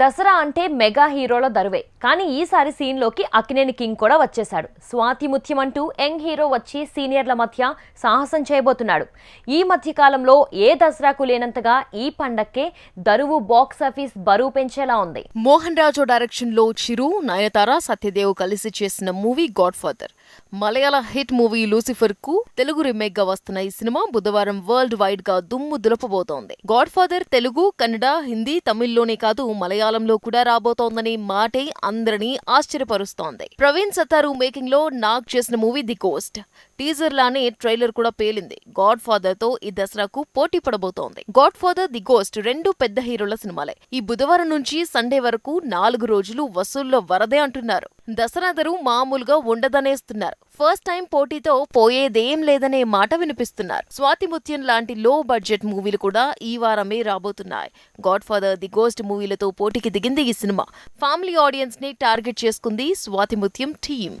దసరా అంటే మెగా హీరోల దరువే. కానీ ఈసారి సీన్లోకి అక్కినేని కింగ్ కూడా వచ్చేశాడు. స్వాతి ముత్యం అంటూ యంగ్ హీరో వచ్చి సీనియర్ల మధ్య సాహసం చేయబోతున్నాడు. ఈ మధ్యకాలంలో ఏ దసరాకు లేనంతగా ఈ పండక్కే దరువు బాక్స్ ఆఫీస్ బరువు పెంచేలా ఉంది. మోహన్ రాజు డైరెక్షన్లో చిరు నయనతార సత్యదేవ్ కలిసి చేసిన movie Godfather Malayala hit movie లూసిఫర్కు Telugu రీమేక్గా వస్తున్న ఈ సినిమా బుధవారం వరల్డ్ వైడ్గా దుమ్ము దులపబోతోంది. గాడ్ ఫాదర్ తెలుగు కన్నడ హిందీ తమిళ్ళోనే కాదు మలయాళ కాలంలో కూడా రాబోతోందనే మాటే అందరినీ ఆశ్చర్యపరుస్తోంది. ప్రవీణ్ సత్తారు మేకింగ్లో నాగ్ చేసిన మూవీ ది కోస్ట్. టీజర్ లానే ట్రైలర్ కూడా పేలింది. గాడ్ ఫాదర్తో ఈ దసరాకు పోటీ పడబోతోంది. గాడ్ ఫాదర్ ది గోస్ట్ రెండు పెద్ద హీరోల సినిమాలే. ఈ బుధవారం నుంచి సండే వరకు నాలుగు రోజులు వసూల్లో వరదే అంటున్నారు. దశరథరు మామూలుగా ఉండదనేస్తున్నారు. ఫస్ట్ టైం పోటీతో పోయేదేం లేదనే మాట వినిపిస్తున్నారు. స్వాతిముత్యం లాంటి లో బడ్జెట్ మూవీలు కూడా ఈ వారమే రాబోతున్నాయి. గాడ్ ఫాదర్ ది గోస్ట్ మూవీలతో పోటీకి దిగింది ఈ సినిమా. ఫ్యామిలీ ఆడియన్స్ని టార్గెట్ చేసుకుంది స్వాతిముత్యం టీం